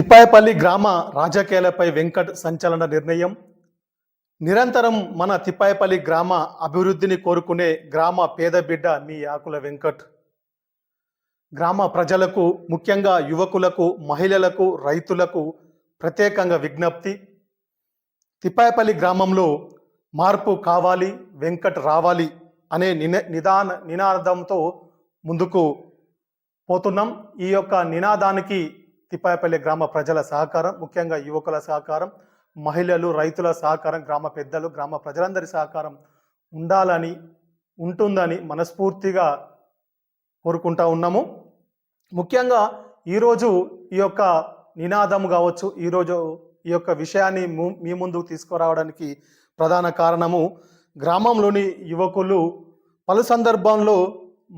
తిప్పాయపల్లి గ్రామ రాజకీయాలపై వెంకట్ సంచలన నిర్ణయం. నిరంతరం మన తిప్పాయపల్లి గ్రామ అభివృద్ధిని కోరుకునే గ్రామ పేద బిడ్డ మీ ఆకుల వెంకట్. గ్రామ ప్రజలకు ముఖ్యంగా యువకులకు మహిళలకు రైతులకు ప్రత్యేకంగా విజ్ఞప్తి. తిప్పాయపల్లి గ్రామంలో మార్పు కావాలి వెంకట్ రావాలి అనే నిన నిదాన నినాదంతో ముందుకు పోతున్నాం. ఈ యొక్క నినాదానికి తిపాయపల్లి గ్రామ ప్రజల సహకారం ముఖ్యంగా యువకుల సహకారం మహిళలు రైతుల సహకారం గ్రామ పెద్దలు గ్రామ ప్రజలందరి సహకారం ఉండాలని ఉంటుందని మనస్ఫూర్తిగా కోరుకుంటా ఉన్నాము. ముఖ్యంగా ఈరోజు ఈ యొక్క నినాదం కావచ్చు ఈరోజు ఈ యొక్క విషయాన్ని మీ ముందుకు తీసుకురావడానికి ప్రధాన కారణము గ్రామంలోని యువకులు పలు సందర్భంలో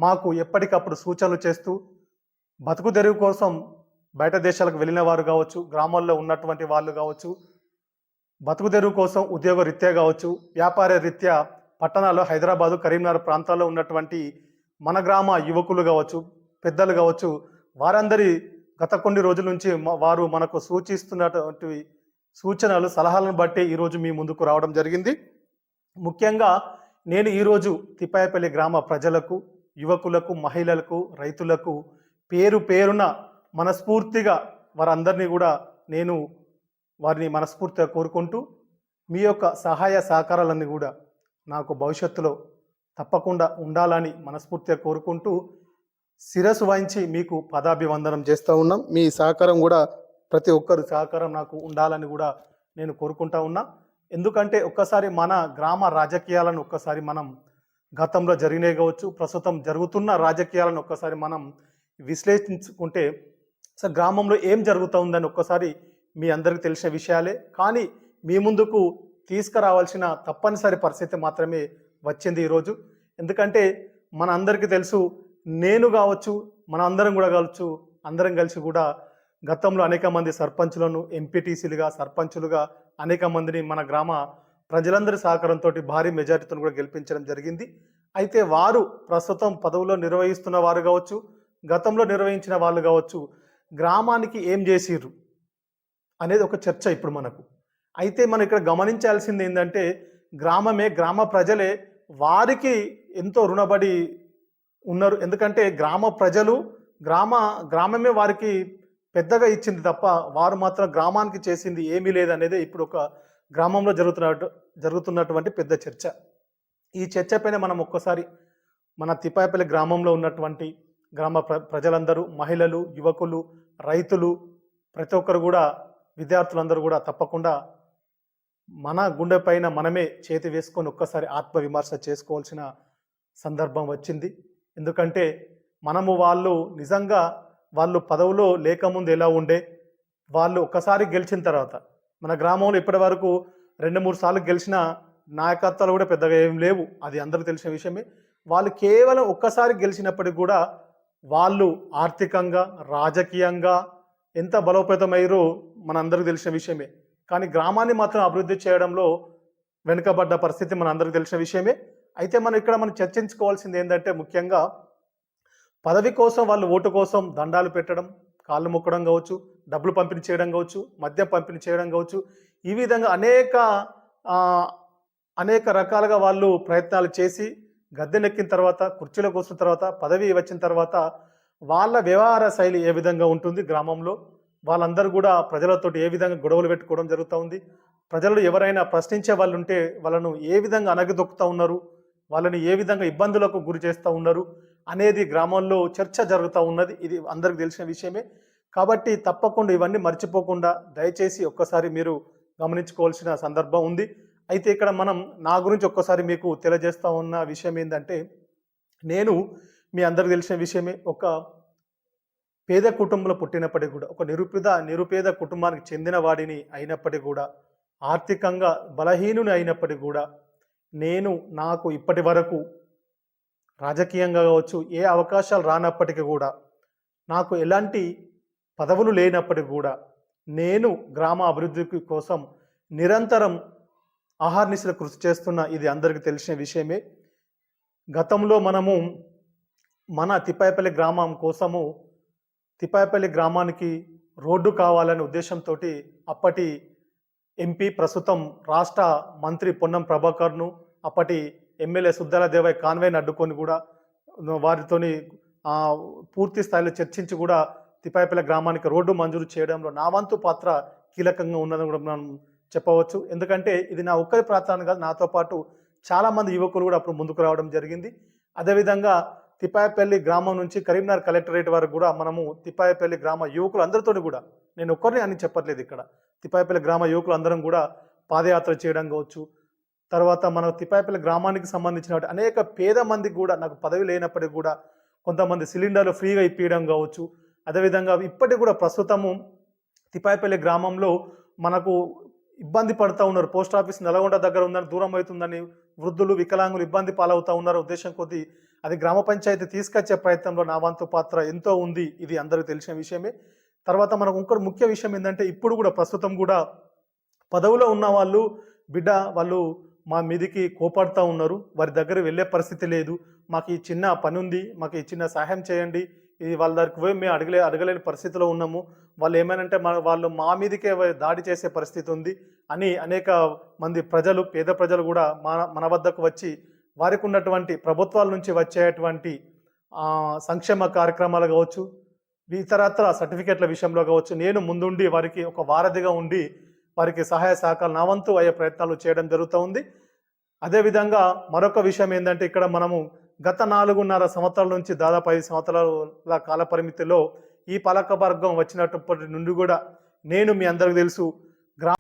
మాకు ఎప్పటికప్పుడు సూచనలు చేస్తూ బతుకు తెరువు కోసం బయట దేశాలకు వెళ్ళిన వారు కావచ్చు గ్రామాల్లో ఉన్నటువంటి వాళ్ళు కావచ్చు బతుకు తెరువు కోసం ఉద్యోగ రీత్యా కావచ్చు వ్యాపార రీత్యా పట్టణాల్లో హైదరాబాదు కరీంనగర్ ప్రాంతాల్లో ఉన్నటువంటి మన గ్రామ యువకులు కావచ్చు పెద్దలు కావచ్చు వారందరి గత కొన్ని రోజుల నుంచి వారు మనకు సూచిస్తున్నటువంటి సూచనలు సలహాలను బట్టి ఈరోజు మీ ముందుకు రావడం జరిగింది. ముఖ్యంగా నేను ఈరోజు తిప్పాయపల్లి గ్రామ ప్రజలకు యువకులకు మహిళలకు రైతులకు పేరు పేరున మనస్ఫూర్తిగా వారందరినీ కూడా నేను వారిని మనస్ఫూర్తిగా కోరుకుంటూ మీ యొక్క సహాయ సహకారాలన్నీ కూడా నాకు భవిష్యత్తులో తప్పకుండా ఉండాలని మనస్ఫూర్తిగా కోరుకుంటూ శిరస్సు వహించి మీకు పదాభివందనం చేస్తూ ఉన్నాం. మీ సహకారం కూడా ప్రతి ఒక్కరు సహకారం నాకు ఉండాలని కూడా నేను కోరుకుంటా ఉన్నా. ఎందుకంటే ఒక్కసారి మన గ్రామ రాజకీయాలను ఒక్కసారి మనం గతంలో జరిగినాయి కావచ్చు ప్రస్తుతం జరుగుతున్న రాజకీయాలను ఒక్కసారి మనం విశ్లేషించుకుంటే సో గ్రామంలో ఏం జరుగుతూ ఉందని ఒక్కసారి మీ అందరికీ తెలిసిన విషయాలే. కానీ మీ ముందుకు తీసుకురావాల్సిన తప్పనిసరి పరిస్థితి మాత్రమే వచ్చింది ఈరోజు. ఎందుకంటే మన అందరికీ తెలుసు నేను కావచ్చు మన అందరం కూడా కావచ్చు అందరం కలిసి కూడా గతంలో అనేక మంది సర్పంచులను ఎంపీటీసీలుగా సర్పంచులుగా అనేక మందిని మన గ్రామ ప్రజలందరి సహకారంతో భారీ మెజారిటీతో కూడా గెలిపించడం జరిగింది. అయితే వారు ప్రస్తుతం పదవులో నిర్వహిస్తున్న వారు కావచ్చు గతంలో నిర్వహించిన వాళ్ళు కావచ్చు గ్రామానికి ఏం చేసిర్రు? అనేది ఒక చర్చ ఇప్పుడు మనకు. అయితే మనం ఇక్కడ గమనించాల్సింది ఏంటంటే గ్రామమే గ్రామ ప్రజలే వారికి ఎంతో రుణపడి ఉన్నారు. ఎందుకంటే గ్రామ ప్రజలు గ్రామ గ్రామమే వారికి పెద్దగా ఇచ్చింది తప్ప వారు మాత్రం గ్రామానికి చేసింది ఏమీ లేదనేది ఇప్పుడు ఒక గ్రామంలో జరుగుతున్న జరుగుతున్నటువంటి పెద్ద చర్చ. ఈ చర్చ పైన మనం ఒక్కసారి మన తిపాయపల్లి గ్రామంలో ఉన్నటువంటి గ్రామ ప్ర ప్రజలందరూ మహిళలు యువకులు రైతులు ప్రతి ఒక్కరు కూడా విద్యార్థులందరూ కూడా తప్పకుండా మన గుండె పైన మనమే చేతి వేసుకొని ఒక్కసారి ఆత్మవిమర్శ చేసుకోవాల్సిన సందర్భం వచ్చింది. ఎందుకంటే మనము వాళ్ళు నిజంగా వాళ్ళు పదవులో లేకముందు ఎలా ఉండే వాళ్ళు ఒక్కసారి గెలిచిన తర్వాత మన గ్రామంలో ఇప్పటి వరకు రెండు మూడు సార్లు గెలిచిన నాయకత్వాలు కూడా పెద్దగా ఏం లేవు. అది అందరూ తెలిసిన విషయమే. వాళ్ళు కేవలం ఒక్కసారి గెలిచినప్పటికి కూడా వాళ్ళు ఆర్థికంగా రాజకీయంగా ఎంత బలోపేతమయ్యారో మనందరికీ తెలిసిన విషయమే. కానీ గ్రామాన్ని మాత్రం అభివృద్ధి చేయడంలో వెనుకబడ్డ పరిస్థితి మన అందరికీ తెలిసిన విషయమే. అయితే మనం ఇక్కడ మనం చర్చించుకోవాల్సింది ఏంటంటే ముఖ్యంగా పదవి కోసం వాళ్ళు ఓటు కోసం దండాలు పెట్టడం కాళ్ళు మొక్కడం కావచ్చు డబ్బులు పంపిణీ చేయడం కావచ్చు మద్యం పంపిణీ చేయడం కావచ్చు. ఈ విధంగా అనేక అనేక రకాలుగా వాళ్ళు ప్రయత్నాలు చేసి గద్దెనెక్కిన తర్వాత కుర్చీలో కూర్చున్న తర్వాత పదవి వచ్చిన తర్వాత వాళ్ళ వ్యవహార శైలి ఏ విధంగా ఉంటుంది గ్రామంలో? వాళ్ళందరూ కూడా ప్రజలతోటి ఏ విధంగా గొడవలు పెట్టుకోవడం జరుగుతూ ఉంది? ప్రజలు ఎవరైనా ప్రశ్నించే వాళ్ళు ఉంటే వాళ్ళను ఏ విధంగా అనగదొక్కుతూ ఉన్నారు? వాళ్ళని ఏ విధంగా ఇబ్బందులకు గురి చేస్తూ ఉన్నారు? అనేది గ్రామంలో చర్చ జరుగుతూ ఉన్నది. ఇది అందరికి తెలిసిన విషయమే. కాబట్టి తప్పకుండా ఇవన్నీ మర్చిపోకుండా దయచేసి ఒక్కసారి మీరు గమనించుకోవాల్సిన సందర్భం ఉంది. అయితే ఇక్కడ మనం నా గురించి ఒక్కసారి మీకు తెలియజేస్తా ఉన్న విషయం ఏంటంటే నేను మీ అందరికి తెలిసిన విషయమే ఒక పేద కుటుంబంలో పుట్టినప్పటికీ కూడా ఒక నిరుపేద నిరుపేద కుటుంబానికి చెందిన వాడిని అయినప్పటికీ కూడా ఆర్థికంగా బలహీనుని అయినప్పటికీ కూడా నేను నాకు ఇప్పటి వరకు రాజకీయంగా కావచ్చు ఏ అవకాశాలు రానప్పటికీ కూడా నాకు ఎలాంటి పదవులు లేనప్పటికీ కూడా నేను గ్రామ అభివృద్ధి కోసం నిరంతరం ఆహార్నిశలు కృషి చేస్తున్న ఇది అందరికీ తెలిసిన విషయమే. గతంలో మనము మన తిప్పాయపల్లి గ్రామం కోసము తిప్పాయపల్లి గ్రామానికి రోడ్డు కావాలనే ఉద్దేశంతో అప్పటి ఎంపీ ప్రస్తుతం రాష్ట్ర మంత్రి పొన్నం ప్రభాకర్ను అప్పటి ఎమ్మెల్యే సుద్దాల దేవయ్య కాన్వేని అడ్డుకొని కూడా వారితోని పూర్తి స్థాయిలో చర్చించి కూడా తిపాయపల్లి గ్రామానికి రోడ్డు మంజూరు చేయడంలో నా వంతు పాత్ర కీలకంగా ఉన్నదని కూడా మనం చెప్పవచ్చు. ఎందుకంటే ఇది నా ఒక్కరి ప్రార్థన కాదు నాతో పాటు చాలామంది యువకులు కూడా అప్పుడు ముందుకు రావడం జరిగింది. అదేవిధంగా తిపాయపల్లి గ్రామం నుంచి కరీంనగర్ కలెక్టరేట్ వరకు కూడా మనము తిపాయపల్లి గ్రామ యువకులు అందరితో కూడా నేను ఒక్కరిని అని చెప్పట్లేదు ఇక్కడ. తిపాయపల్లి గ్రామ యువకులు అందరం కూడా పాదయాత్ర చేయడం కావచ్చు. తర్వాత మన తిపాయపల్లి గ్రామానికి సంబంధించిన అనేక పేద మందికి కూడా నాకు పదవి లేనప్పటికీ కూడా కొంతమంది సిలిండర్లు ఫ్రీగా ఇప్పించడం కావచ్చు. అదేవిధంగా ఇప్పటికి కూడా ప్రస్తుతము తిపాయపల్లి గ్రామంలో మనకు ఇబ్బంది పడుతూ ఉన్నారు. పోస్ట్ ఆఫీస్ నల్గొండ దగ్గర ఉందని దూరం అవుతుందని వృద్ధులు వికలాంగులు ఇబ్బంది పాలవుతూ ఉన్నారు. ఉద్దేశం కొద్దీ అది గ్రామ పంచాయతీ తీసుకొచ్చే ప్రయత్నంలో నా వంతు పాత్ర ఎంతో ఉంది. ఇది అందరికీ తెలిసిన విషయమే. తర్వాత మనకు ఇంకొకటి ముఖ్య విషయం ఏంటంటే ఇప్పుడు కూడా ప్రస్తుతం కూడా పదవిలో ఉన్న వాళ్ళు బిడ్డ వాళ్ళు మా మీదికి కోపడుతూ ఉన్నారు. వారి దగ్గర వెళ్ళే పరిస్థితి లేదు. మాకు ఈ చిన్న పని ఉంది. మాకు ఈ చిన్న సహాయం చేయండి. ఇది వాళ్ళ దగ్గరికి పోయి మేము అడగలే అడగలేని పరిస్థితిలో ఉన్నాము. వాళ్ళు ఏమైనంటే మన వాళ్ళు మా మీదకే దాడి చేసే పరిస్థితి ఉంది అని అనేక మంది ప్రజలు పేద ప్రజలు కూడా మన మన వద్దకు వచ్చి వారికి ఉన్నటువంటి ప్రభుత్వాల నుంచి వచ్చేటువంటి సంక్షేమ కార్యక్రమాలు కావచ్చు ఇతరత్ర సర్టిఫికెట్ల విషయంలో కావచ్చు నేను ముందుండి వారికి ఒక వారధిగా ఉండి వారికి సహాయ సహకారాలు నా వంతు అయ్యే ప్రయత్నాలు చేయడం జరుగుతూ ఉంది. అదేవిధంగా మరొక విషయం ఏంటంటే ఇక్కడ మనము గత నాలుగున్నర సంవత్సరాల నుంచి దాదాపు ఐదు సంవత్సరాల కాల పరిమితిలో ఈ పలక వర్గం వచ్చినప్పటి నుండి కూడా నేను మీ అందరికి తెలుసు గ్రా